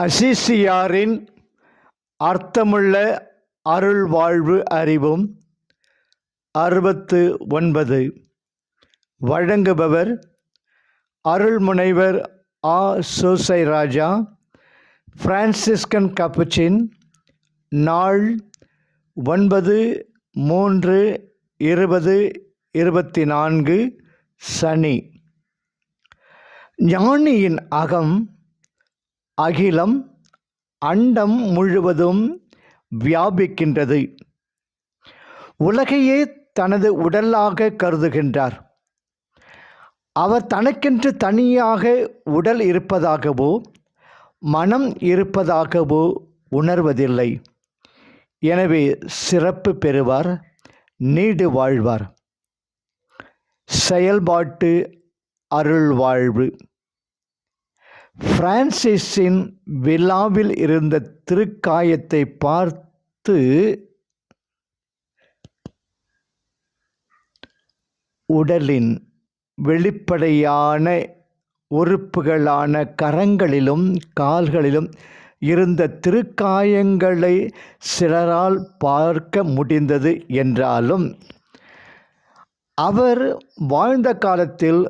அசிசியாரின் அர்த்தமுள்ள அருள் வாழ்வு அறிவும் அறுபத்து ஒன்பது. வழங்குபவர் அருள்முனைவர் ஆ. சோசை ராஜா பிரான்சிஸ்கன் கப்புச்சின் நாள் ஒன்பது மூன்று இருபது இருபத்தி நான்கு சனி. ஞானியின் அகம் அகிலம் அண்டம் முழுவதும் வியாபிக்கின்றது. உலகையே தனது உடலாக கருதுகின்றார். அவர் தனக்கென்று தனியாக உடல் இருப்பதாகவோ மனம் இருப்பதாகவோ உணர்வதில்லை. எனவே சிறப்பு பெறுவார் நீடு வாழ்வார். செயல்பாட்டு அருள் வாழ்வு. பிரான்சிஸின் விழாவில் இருந்த திருக்காயத்தை பார்த்து உடலின் வெளிப்படையான உறுப்புகளான கரங்களிலும் கால்களிலும் இருந்த திருக்காயங்களை சிலரால் பார்க்க முடிந்தது என்றாலும் அவர் வாழ்ந்த காலத்தில்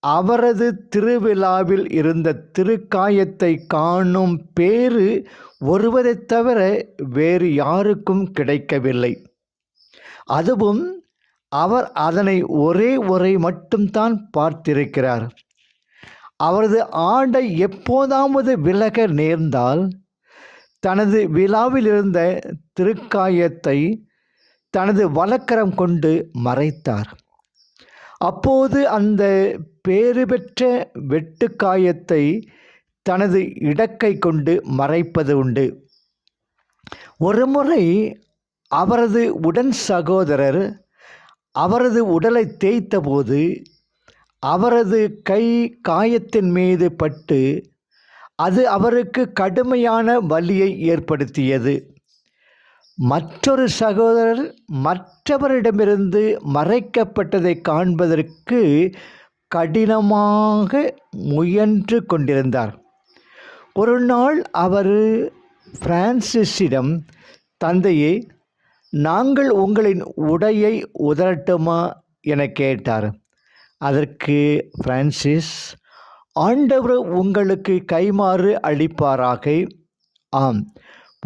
அவரது திருவிழாவில் இருந்த திருக்காயத்தை காணும் பேறு ஒருவரைத் தவிர வேறு யாருக்கும் கிடைக்கவில்லை. அதுவும் அவர் அதனை ஒரே ஒரே மட்டும்தான் பார்த்திருக்கிறார். அவரது ஆண்டை எப்போதாவது விலக நேர்ந்தால் தனது விழாவில் இருந்த திருக்காயத்தை தனது வழக்கரம் கொண்டு மறைத்தார். அப்போது அந்த பேறு பெற்ற வெட்டுக்காயத்தை தனது இடக்கை கொண்டு மறைப்பது உண்டு. ஒருமுறை அவரது உடன் சகோதரர் அவரது உடலை தேய்த்தபோது அவரது கை காயத்தின் மீது பட்டு அது அவருக்கு கடுமையான வலியை ஏற்படுத்தியது. மற்றொரு சகோதரர் மற்றவரிடமிருந்து மறைக்கப்பட்டதை காண்பதற்கு கடினமாக முயன்று கொண்டிருந்தார். ஒரு நாள் அவர் பிரான்சிஸிடம் தந்தையே நாங்கள் உங்களின் உடையை உதரட்டுமா என கேட்டார். அதற்கு பிரான்சிஸ் ஆண்டவர் உங்களுக்கு கைமாறு அளிப்பாராக. ஆம்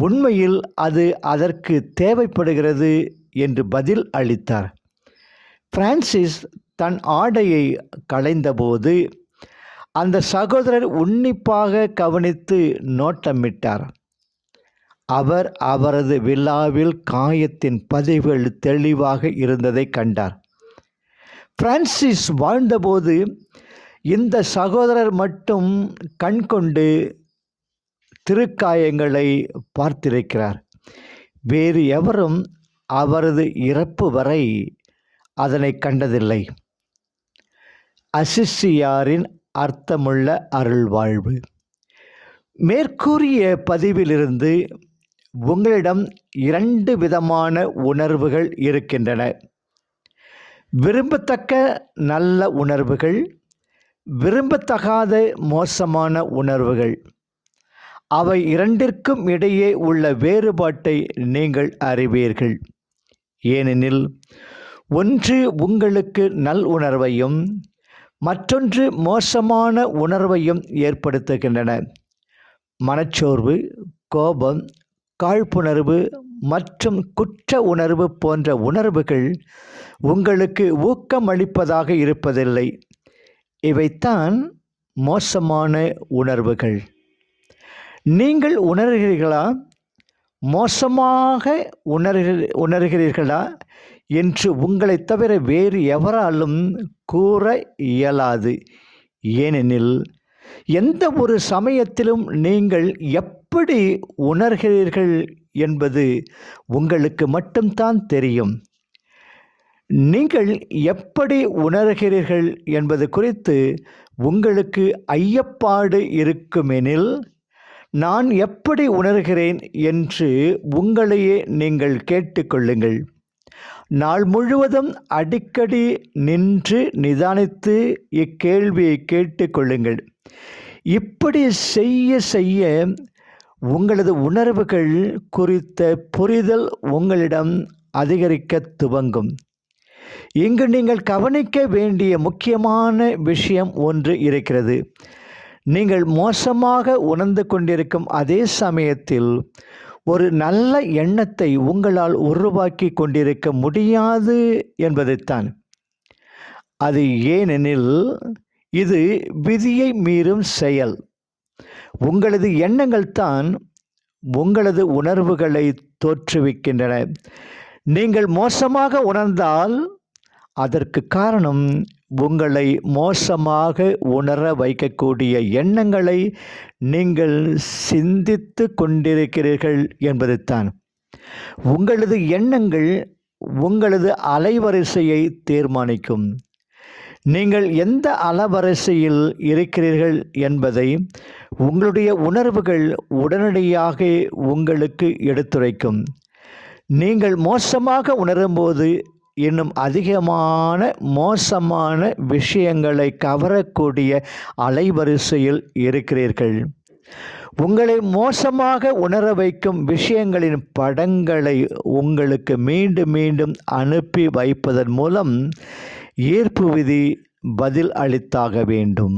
உண்மையில் அது அதற்கு தேவைப்படுகிறது என்று பதில் அளித்தார். பிரான்சிஸ் தன் ஆடையை களைந்தபோது அந்த சகோதரர் உன்னிப்பாக கவனித்து நோட்டமிட்டார். அவர் அவரது விழாவில் காயத்தின் பதிவுகள் தெளிவாக இருந்ததை கண்டார். பிரான்சிஸ் வாழ்ந்தபோது இந்த சகோதரர் மட்டும் கண் கொண்டு திருக்காயங்களை பார்த்திருக்கிறார். வேறு எவரும் அவரது இறப்பு வரை அதனை கண்டதில்லை. அசிஷியாரின் அர்த்தமுள்ள அருள்வாழ்வு. மேற்கூறிய பதிவிலிருந்து உங்களிடம் இரண்டு விதமான உணர்வுகள் இருக்கின்றன. விரும்பத்தக்க நல்ல உணர்வுகள் விரும்பத்தகாத மோசமான உணர்வுகள். அவை இரண்டிற்கும் இடையே உள்ள வேறுபாட்டை நீங்கள் அறிவீர்கள். ஏனெனில் ஒன்று உங்களுக்கு நல் உணர்வையும் மற்றொன்று மோசமான உணர்வையும் ஏற்படுத்துகின்றன. மனச்சோர்வு கோபம் காழ்ப்புணர்வு மற்றும் குற்ற உணர்வு போன்ற உணர்வுகள் உங்களுக்கு ஊக்கமளிப்பதாக இருப்பதில்லை. இவைத்தான் மோசமான உணர்வுகள். நீங்கள் உணர்கிறீர்களா? மோசமாக உணர்கிற உணர்கிறீர்களா? என்று உங்களை தவிர வேறு எவராலும் கூற இயலாது. ஏனெனில் எந்த ஒரு சமயத்திலும் நீங்கள் எப்படி உணர்கிறீர்கள் என்பது உங்களுக்கு மட்டும்தான் தெரியும். நீங்கள் எப்படி உணர்கிறீர்கள் என்பது குறித்து உங்களுக்கு ஐயப்பாடு இருக்குமெனில் நான் எப்படி உணர்கிறேன் என்று உங்களையே நீங்கள் கேட்டுக்கொள்ளுங்கள். நாள் முழுவதும் அடிக்கடி நின்று நிதானித்து இக்கேள்வியை கேட்டுக்கொள்ளுங்கள். இப்படி செய்ய செய்ய உங்களது உணர்வுகள் குறித்த புரிதல் உங்களிடம் அதிகரிக்க துவங்கும். இங்கு நீங்கள் கவனிக்க வேண்டிய முக்கியமான விஷயம் ஒன்று இருக்கிறது. நீங்கள் மோசமாக உணர்ந்து கொண்டிருக்கும் அதே சமயத்தில் ஒரு நல்ல எண்ணத்தை உங்களால் உருவாக்கி கொண்டிருக்க முடியாது என்பதைத்தான் அது ஏனெனில் இது விதியை மீறும் செயல். உங்களது எண்ணங்கள் தான் உங்களது உணர்வுகளை தோற்றுவிக்கின்றன. நீங்கள் மோசமாக உணர்ந்தால் அதற்கு காரணம் உங்களை மோசமாக உணர வைக்கக்கூடிய எண்ணங்களை நீங்கள் சிந்தித்து கொண்டிருக்கிறீர்கள் என்பதுதான். உங்களது எண்ணங்கள் உங்களது அலைவரிசையை தீர்மானிக்கும். நீங்கள் எந்த அலவரிசையில் இருக்கிறீர்கள் என்பதை உங்களுடைய உணர்வுகள் உடனடியாக உங்களுக்கு எடுத்துரைக்கும். நீங்கள் மோசமாக உணரும்போது இன்னும் அதிகமான மோசமான விஷயங்களை கவரக்கூடிய அலைவரிசையில் இருக்கிறீர்கள். உங்களை மோசமாக உணர வைக்கும் விஷயங்களின் படங்களை உங்களுக்கு மீண்டும் மீண்டும் அனுப்பி வைப்பதன் மூலம் ஈர்ப்பு விதி பதில் அளித்தாக வேண்டும்.